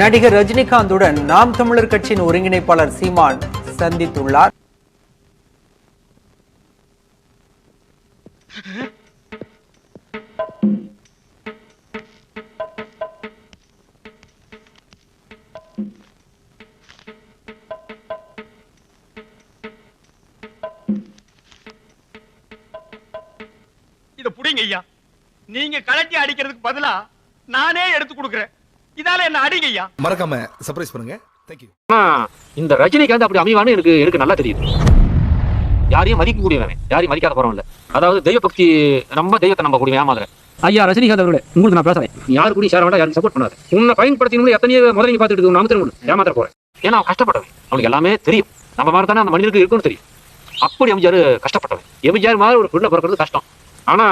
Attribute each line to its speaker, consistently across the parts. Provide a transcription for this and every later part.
Speaker 1: நடிகர் ரஜினிகாந்துடன் நாம் தமிழர் கட்சியின் ஒருங்கிணைப்பாளர் சீமான் சந்தித்துள்ளார்.
Speaker 2: இத புடிங்க ஐயா. நீங்க கலட்டி அடிக்கிறதுக்கு பதிலா நானே எடுத்து கொடுக்கிறேன். இதால என்ன அடிங்க ஐயா
Speaker 3: மறக்காம சர்ப்ரைஸ் பண்ணுங்க. தேங்க்யூ
Speaker 4: இந்த ரஜினிகாந்த் அப்படி அமைவான்னு எனக்கு எனக்கு நல்லா தெரியுது. யாரையும் மதிக்க கூடியவன் யாரையும் மதிக்காத போறவன் இல்ல. அதாவது தெய்வ பக்தி நம்ம தெய்வத்தை நம்ப கூடிய ஏமாதுறேன் ஐயா ரஜினிகாந்த் அவர்களே உங்களுக்கு நான் பேசுறேன் நீ யாரு கூட சேர வேண்டாம் யாரும் சப்போர்ட் பண்ணாத. உன்னை பயன்படுத்தி எத்தனையோ முதல்ல நீ பார்த்துட்டு நாம திரும்ப ஏமாத்திர போறேன்? ஏன்னா அவன் கஷ்டப்பட்டவன். அவனுக்கு எல்லாமே தெரியும். நம்ம மாதிரி தானே அந்த மனிதனுக்கு இருக்குன்னு தெரியும். அப்படி எம்ஜிஆர் கஷ்டப்பட்டவன். எம்ஜிஆர் மாதிரி ஒரு பிள்ளை பிறக்கிறது கஷ்டம். ஆனா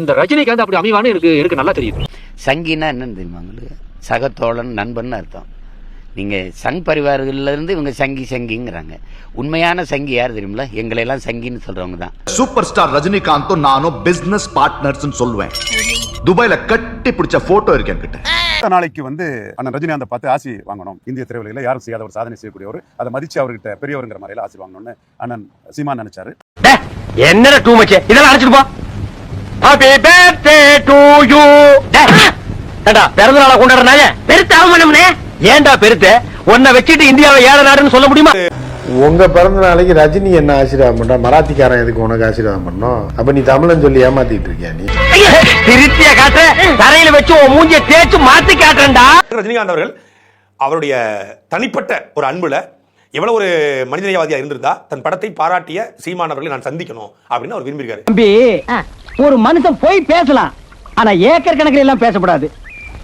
Speaker 4: இந்த ரஜினிகாந்த் அப்படி அமைவான்னு எனக்கு எனக்கு நல்லா தெரியுது.
Speaker 5: சங்கின்னா என்னன்னு தெரியுமா உங்களுக்கு? சகத்தோழன் நண்பன் அர்த்தம். நீங்க சங் பரிவாரங்கள்ல இருந்து இவங்க சங்கி சங்கிங்கிறாங்க. உண்மையான சங்கி யார் தெரியுமில எங்களை எல்லாம் சங்கின்னு சொல்றவங்க தான்.
Speaker 6: சூப்பர் ஸ்டார் ரஜினிகாந்தும் நானும் பிசினஸ் பார்ட்னர்ஸ் சொல்லுவேன். துபாயில கட்டி பிடிச்ச போட்டோ இருக்கு என்கிட்ட.
Speaker 7: அடுத்த நாளைக்கு வந்து அண்ணன் ரஜினிகாந்தை பார்த்து ஆசி வாங்கணும். இந்திய திரையுலகில் யாரும் செய்யாத ஒரு சாதனை செய்யக்கூடியவர். அதை மதிச்சு அவர்கிட்ட பெரியவருங்கிற மாதிரில ஆசி வாங்கணும்னு அண்ணன் சீமான் நினைச்சாரு.
Speaker 2: என்னடா டூ மச் இதெல்லாம் அடிச்சிட்டு போ. ஹாப்பி பர்த்டே டு யூ ஏண்டா பிறந்த நாளா கொண்டாடுறாங்க பெருத்த அவமானம்னே. ஏன்டா பெருத்த? உன்னை வச்சுட்டு இந்தியாவை ஏழை நாடுன்னு சொல்ல முடியுமா?
Speaker 8: உங்க பிறந்த நாளைக்கு ரஜினி என்ன ஆசீர்வாதம் பண்றா? மராத்திக்காரன் எதுக்கு உனக்கு ஆசீர்வாதம் பண்ணோம்? அப்ப நீ தமிழன் சொல்லி ஏமாத்திட்டு இருக்கியா நீ?
Speaker 2: திருத்திய காட்டுற? தரையில வச்சு உன் மூஞ்சிய தேய்ச்சு மாத்தி காட்டுறேன்டா.
Speaker 9: ரஜினிகாந்த் அவர்கள் அவருடைய தனிப்பட்ட ஒரு அன்புல எவ்வளவு ஒரு மனிதநேயவாதியா இருந்திருந்தா தன் படத்தை பாராட்டிய சீமான் அவர்களை நான் சந்திக்கணும் அப்படின்னு அவர் விரும்பியிருக்காரு.
Speaker 2: தம்பி ஒரு மனுஷன் போய் பேசலாம். ஆனா ஏக்கர் கணக்கில் எல்லாம் பேசக்கூடாது.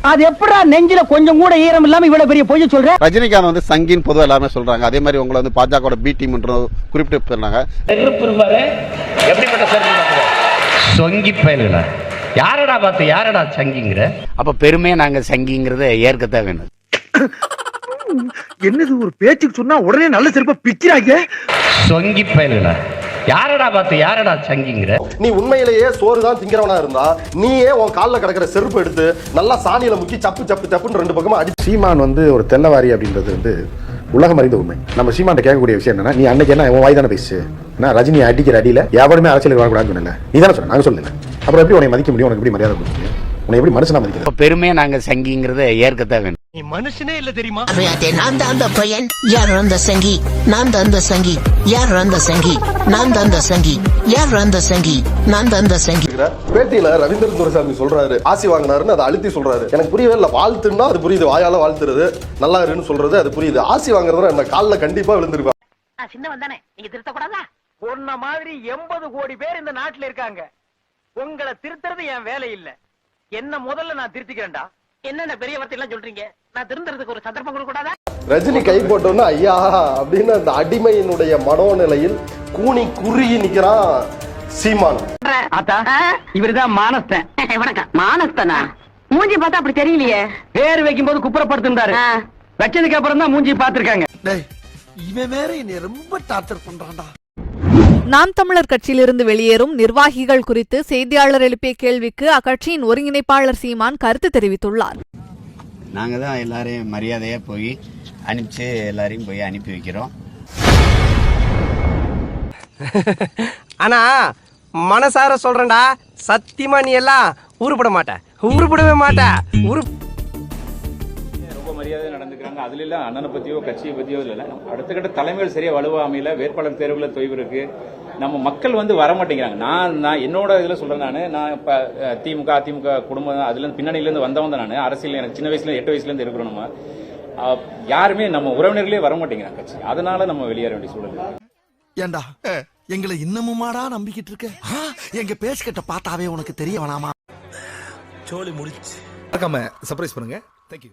Speaker 2: அது எப்படா நெஞ்சில கொஞ்சம் கூட ஈரம் இல்லாம இவ்வளவு பெரிய பொய்ய சொல்ற?
Speaker 8: ரஜினிகாந்த் வந்து சங்கின்னு பொதுவாக எல்லாருமே சொல்றாங்க. அதே மாதிரி உங்களை வந்து பாஜக பி டீம் குறிப்பிட்டு சொன்னாங்க
Speaker 5: சொங்கி பயலுல யாரடா பார்த்து யாரடா சங்கிங்கிற? அப்ப பெருமையா நாங்க சங்கிங்கிறத ஏற்கத்தான் வேணும்.
Speaker 2: என்னது ஒரு பேச்சுக்கு சொன்னா உடனே நல்ல செருப்ப பிக்கிறாங்க
Speaker 5: சொங்கி பயலுல யாரடா பார்த்து யாரடா சங்கிங்கிற?
Speaker 8: நீ உண்மையிலேயே சோறு தான் திங்கிறவனா இருந்தா நீயே உன் காலில் கிடக்கிற செருப்பு எடுத்து நல்லா சாணியில முக்கி சப்பு சப்பு சப்புன்னு ரெண்டு பக்கமா அடி சீமான் வந்து ஒரு தெல்லவாரி அப்படின்றது வந்து உலகம் அறிந்த உண்மை. நம்ம சீமான் கேட்கக்கூடிய விஷயம் என்னன்னா நீ அன்னைக்கு என்ன உன் வாய் தானே பேசு. நான் ரஜினி அடிக்கிற அடியில எவருமே அரசியலுக்கு வரக்கூடாதுன்னு சொன்னல நீ தானே சொன்ன நாங்க சொல்லல. அப்புறம் எப்படி உன்னை மதிக்க முடியும்? உனக்கு எப்படி மரியாதை கொடுக்க முடியும்? உன்னை எப்படி மனுஷனா மதிக்கிறது?
Speaker 5: அப்ப பெருமையா நாங்க சங்கிங்கிறத ஏற்கத்தான் வேணும்.
Speaker 2: நீ மனுஷனே இல்ல தெரியுமா?
Speaker 10: நான் தான் அந்த பையன். யார் அந்த சங்கி? நான் தான் அந்த சங்கி. யார் அந்த சங்கி? நான் தான் அந்த சங்கி. யார் அந்த சங்கி? நான் தான் அந்த சங்கி.
Speaker 8: பேட்டியில ரவீந்திர துரைசாமி சொல்றாரு. ஆசி வாங்கினாருன்னு அதை அழுத்தி சொல்றாரு. எனக்கு புரியவே இல்லை வாழ்த்துன்னா அது புரியுது. வாயால வாழ்த்துறது. நல்லா இருன்னு சொல்றது அது புரியுது. ஆசி வாங்குறதுனா என்ன? காலில் கண்டிப்பா விழுந்திருப்பா.
Speaker 10: சின்னவன் தானே நீங்க திருத்தக்கூடாதா?
Speaker 2: உன்ன மாதிரி எண்பது கோடி பேர் இந்த நாட்டுல இருக்காங்க. உங்களை திருத்துறது என் வேலை இல்ல. என்ன முதல்ல நான் திருத்திக்கிறேன்டா?
Speaker 10: என்னென்ன பெரிய வார்த்தை எல்லாம் சொல்றீங்க? நான் திருந்துறதுக்கு ஒரு சந்தர்ப்பம் கொடுக்க கூடாதா
Speaker 8: ரஜினி கை போட்டோன்னா ஐயா அப்படின்னு அந்த அடிமையினுடைய மனோநிலையில் கூனி குறுகி நிக்கிறான் சீமான்.
Speaker 2: ஆத்தா இவருதான் மானஸ்தன்.
Speaker 10: வணக்கம். மானஸ்தனா? மூஞ்சி பார்த்தா அப்படி தெரியலையே.
Speaker 2: பேர் வைக்கும் போது குப்புறப்படுத்திருந்தாரு வச்சதுக்கு அப்புறம் தான் மூஞ்சி பாத்திருக்காங்க
Speaker 3: இவன் வேற என்னை ரொம்ப டார்ச்சர் பண்றான்டா.
Speaker 11: நாம் தமிழர் கட்சியிலிருந்து வெளியேறும் நிர்வாகிகள் குறித்து செய்தியாளர் எழுப்பிய கேள்விக்கு அக்கட்சியின் ஒருங்கிணைப்பாளர் சீமான் கருத்து தெரிவித்துள்ளார்.
Speaker 5: நாங்க தான் எல்லாரையும் மரியாதையா போய் அனுப்பிச்சு எல்லாரையும் போய் அனுப்பி வைக்கிறோம்.
Speaker 2: ஆனா மனசார சொல்றேன்டா சத்தியமா நீ எல்லாம் உருப்பட மாட்ட. உருப்படவே மாட்ட. உரு
Speaker 4: மரியாதை நடந்துக்கிறாங்க. அதுல இல்ல அண்ணனை பத்தியோ கட்சியை பத்தியோ இல்ல அடுத்த கட்ட தலைமைகள் சரியா வலுவா அமையல வேட்பாளர் தேர்வுல தொய்வு இருக்கு. நம்ம மக்கள் வந்து வர மாட்டேங்கிறாங்க. நான் நான் என்னோட இதுல சொல்றேன் நானு. நான் இப்ப திமுக அதிமுக குடும்பம் அதுல இருந்து பின்னணியில இருந்து வந்தவன் தான் நான். அரசியல் எனக்கு சின்ன வயசுல எட்டு வயசுல இருந்து இருக்கிறோம் நம்ம. யாருமே நம்ம உறவினர்களே வர மாட்டேங்கிறாங்க கட்சி. அதனால நம்ம வெளியேற வேண்டிய சூழல்.
Speaker 3: ஏண்டா? எங்களை இன்னமுமாடா நம்பிக்கிட்டு இருக்க? எங்க பேசுகிட்ட பார்த்தாவே உனக்கு தெரிய வேணாமா? சோலி முடிச்சு. சர்ப்ரைஸ் பண்ணுங்க. தேங்க்யூ